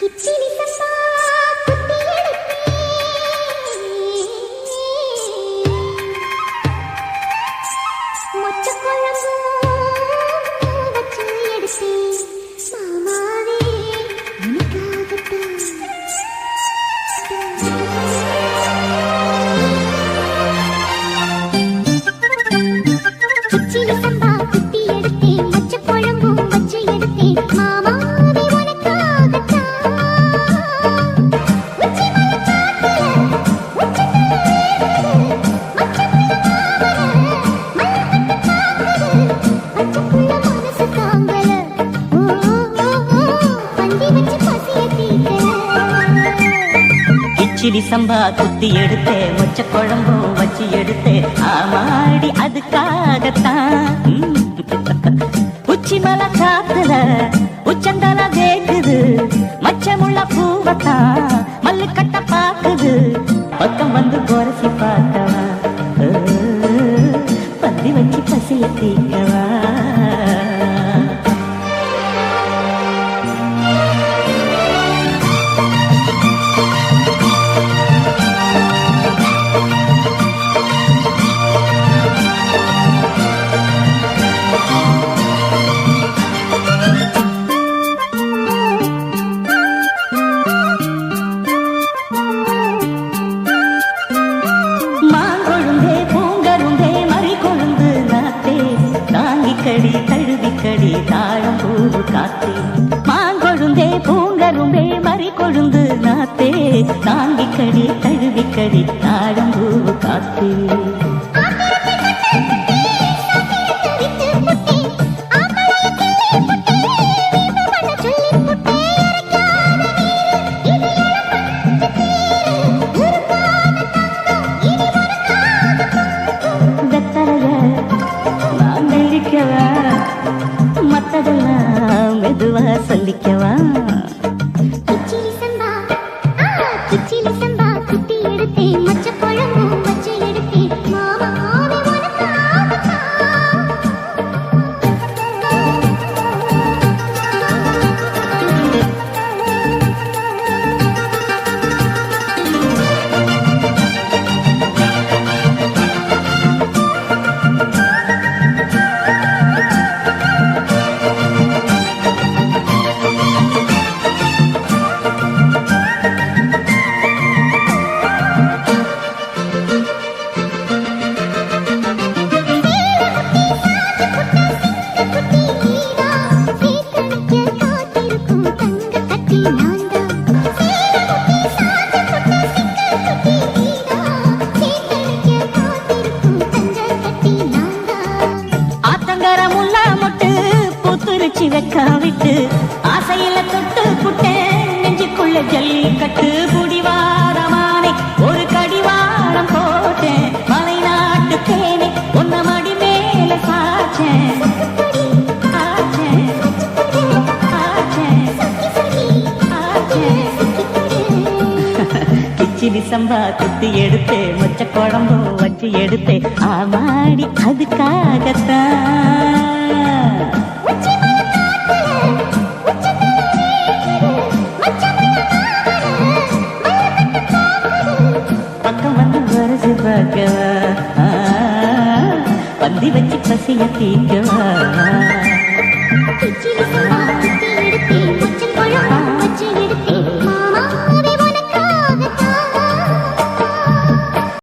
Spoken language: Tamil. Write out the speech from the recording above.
கிச்சிலி சம்பா குத்தி கிச்சிலி சம்பா குத்தி எடுத்தே மொச்ச குழம்பும் வச்சு எடுத்தே. ஆமாடி அதுக்காகத்தான். உச்சி மலை காத்துல உச்சந்தல கேக்குது மச்சமுள்ள பூவத்தான் மல்லு கட்ட பாக்குது. பக்கம் வந்து குறைச்சி பார்த்தவா பந்தி வச்சு பசிய தீக்கவா பூவு காத்தே மாங்கொழுந்தே பூங்கரும்பே மறி கொழுந்து நாத்தே. தாங்கிக்கடி கடி சொல்லிக்கவா பூத்துருச்சி வெக்கா ஆசையில தொட்டு புட்டேன். நெஞ்சுக்குள்ள ஜல்லிக்கட்டு புடிவாரமானே ஒரு கடிவாரம் போட்டேன். மலை நாட்டு தேனே ஒன்ன மடி மேல பாச்சேன் ஆச்சேன், சம்பா குத்தி எடுத்தே மொச்ச குழம்பு வச்சு எடுத்தே ஆமாடி அதுக்காகத்தான். பார்க்கவா? பந்தி வச்சு பசிய தீர்க்கவா